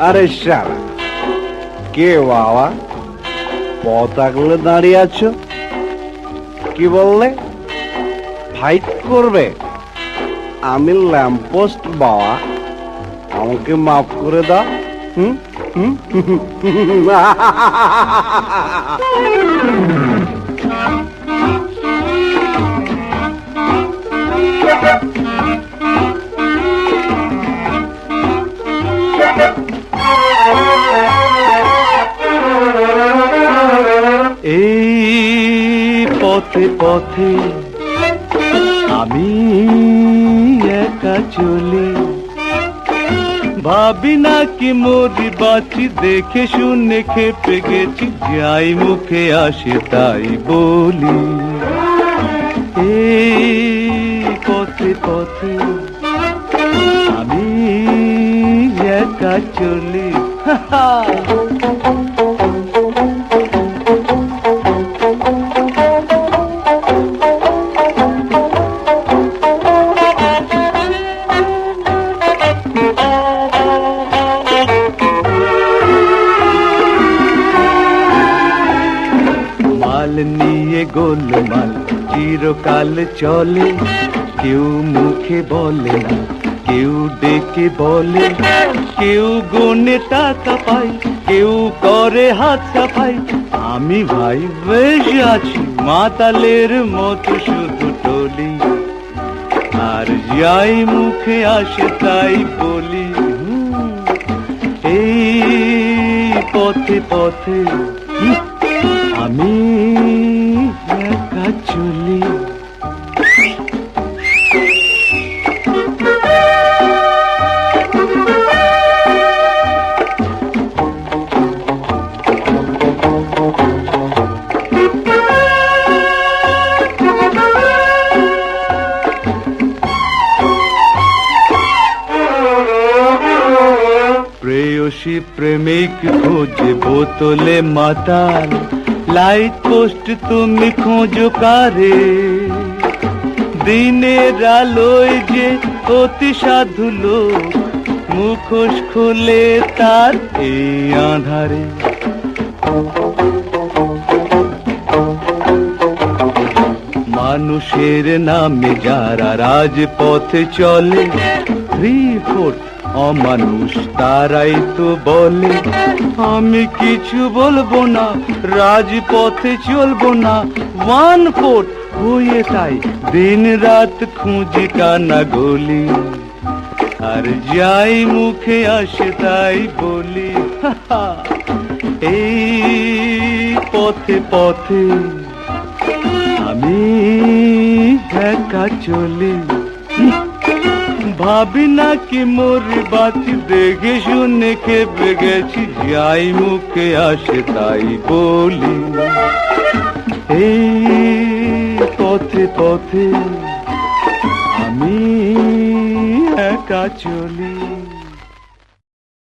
আরে শালা কে বাবা? পথ দাঁড়িয়ে আছো? কি বললে? ফাইট করবে? আমি ল্যাম্পোস্ট বাবা। আমাকে মাফ করে দাও। হুম? হুম? পথে পথে আমি একা চলি। ভাবি না কি মরি বাঁচি, দেখে শুনে খেপে গেছি, যাই মুখে আসে তাই বলি। এই পথে পথে আমি একা চলি। মাল গোলমাল, চিরকাল চলে। কেউ মুখে বলে না কেউ ডেকে বলে। কেউ গুনে টাকা পাই কেউ করে হাত সাফাই আমি ভাই বেশ আছি, মাতালের মতো শুধু টলি। আর যাই মুখে আসে তাই বলি এই পথে পথে প্রেয়সী প্রেমিক খোঁজে বোতলে মাতাল। লাইট পোস্ট তুমি খোঁজো কারে? দিনের আলোয় যে অতি সাধু লোক, মুখোশ খুলে তার এই আধারে। মানুষের নামে যারা রাজপথে চলে থ্রি ফোর্থ অমানুষ তারাই তো বলে, আমি কিছু বলব না, রাজপথে চলবো না, ওয়ান ফোর্থ হয়ে তাই দিন রাত খুঁজি কানা গলি। আর যাই মুখে আসে তাই বলি এই পথে পথে আমি একা চলি। ভাবি না কি মোর বাতি, দেখে শুনে খেপে গেছি, যাই মুখে আসে তাই বলি। এই পথে পথে আমি একা চলি।